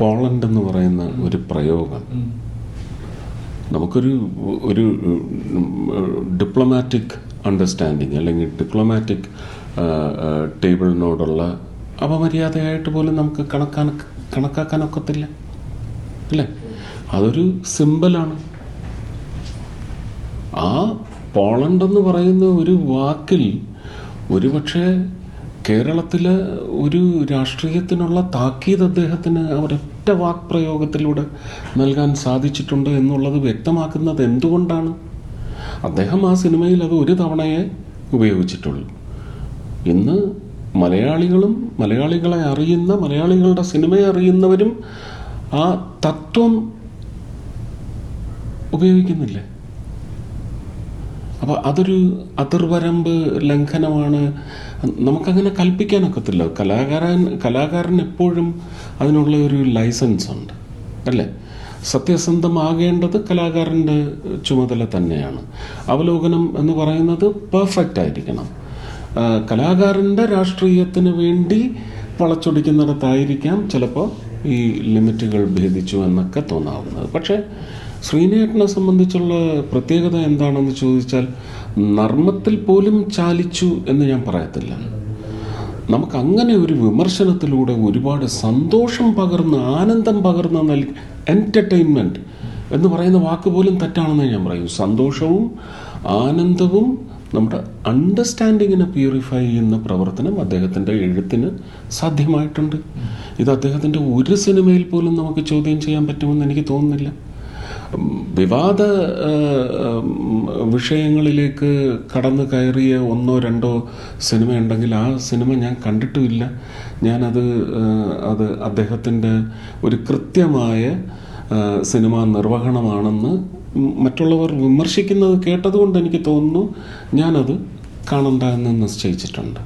Poland എന്ന് പറയുന്ന ഒരു പ്രയോഗം. നമുക്കൊരു ഒരു ഡിപ്ലോമാറ്റിക് അണ്ടർസ്റ്റാൻഡിങ് അല്ലെങ്കിൽ ഡിപ്ലോമാറ്റിക് ടേബിളിനോടുള്ള അപമര്യാദയായിട്ട് പോലും നമുക്ക് കണക്കാൻ കണക്കാക്കാനൊക്കത്തില്ല. അല്ലേ? അതൊരു സിമ്പിളാണ് ആ പോളണ്ട് എന്ന് പറയുന്ന ഒരു വാക്കിൽ ഒരുപക്ഷെ കേരളത്തിലെ ഒരു രാഷ്ട്രീയത്തിനുള്ള താക്കീത് അദ്ദേഹത്തിന് ഒരൊറ്റ വാക് പ്രയോഗത്തിലൂടെ നൽകാൻ സാധിച്ചിട്ടുണ്ട് എന്നുള്ളത് വ്യക്തമാക്കുന്നത് എന്തുകൊണ്ടാണ്? അദ്ദേഹം ആ സിനിമയിൽ അത് ഒരു തവണയെ ഉപയോഗിച്ചിട്ടുള്ളൂ. ഇന്ന് മലയാളികളും മലയാളികളെ അറിയുന്ന മലയാളികളുടെ സിനിമയെ അറിയുന്നവരും ആ തത്വം ഉപയോഗിക്കുന്നില്ലേ? അപ്പോൾ അതൊരു അതിർവരമ്പ് ലംഘനമാണ്. നമുക്കങ്ങനെ കൽപ്പിക്കാനൊക്കത്തില്ല. കലാകാരൻ കലാകാരൻ എപ്പോഴും അതിനുള്ള ഒരു ലൈസൻസ് ഉണ്ട്. അല്ലേ? സത്യസന്ധമാകേണ്ടത് കലാകാരന്റെ ചുമതല തന്നെയാണ്. അവലോകനം എന്ന് പറയുന്നത് പെർഫെക്റ്റ് ആയിരിക്കണം. കലാകാരന്റെ രാഷ്ട്രീയത്തിന് വേണ്ടി വളച്ചൊടിക്കുന്നിടത്തായിരിക്കാം ചിലപ്പോൾ ഈ ലിമിറ്റുകൾ ഭേദിച്ചു എന്നൊക്കെ തോന്നാവുന്നത്. പക്ഷേ ശ്രീനേട്ടനെ സംബന്ധിച്ചുള്ള പ്രത്യേകത എന്താണെന്ന് ചോദിച്ചാൽ നർമ്മത്തിൽ പോലും ചാലിച്ചു എന്ന് ഞാൻ പറയത്തില്ല. നമുക്ക് അങ്ങനെ ഒരു വിമർശനത്തിലൂടെ ഒരുപാട് സന്തോഷം പകർന്ന് ആനന്ദം പകർന്ന് നൽകി എന്റർടൈൻമെന്റ് എന്ന് പറയുന്ന വാക്ക് പോലും തെറ്റാണെന്ന് ഞാൻ പറയും. സന്തോഷവും ആനന്ദവും നമ്മുടെ അണ്ടർസ്റ്റാൻഡിങ്ങിനെ പ്യൂരിഫൈ ചെയ്യുന്ന പ്രവർത്തനം അദ്ദേഹത്തിന്റെ എഴുത്തിന് സാധ്യമായിട്ടുണ്ട്. ഇത് അദ്ദേഹത്തിന്റെ ഒരു സിനിമയിൽ പോലും നമുക്ക് ചോദ്യം ചെയ്യാൻ പറ്റുമെന്ന് എനിക്ക് തോന്നുന്നില്ല. വിവാദ വിഷയങ്ങളിലേക്ക് കടന്നു കയറിയ ഒന്നോ രണ്ടോ സിനിമ ഉണ്ടെങ്കിൽ ആ സിനിമ ഞാൻ കണ്ടിട്ടുമില്ല. ഞാനത് അത് അദ്ദേഹത്തിന്റെ ഒരു കൃത്യമായ സിനിമാ നിർവഹണമാണെന്ന് മറ്റുള്ളവർ വിമർശിക്കുന്നത് കേട്ടതുകൊണ്ട് എനിക്ക് തോന്നുന്നു ഞാനത് കാണണ്ട എന്ന് നിശ്ചയിച്ചിട്ടുണ്ട്.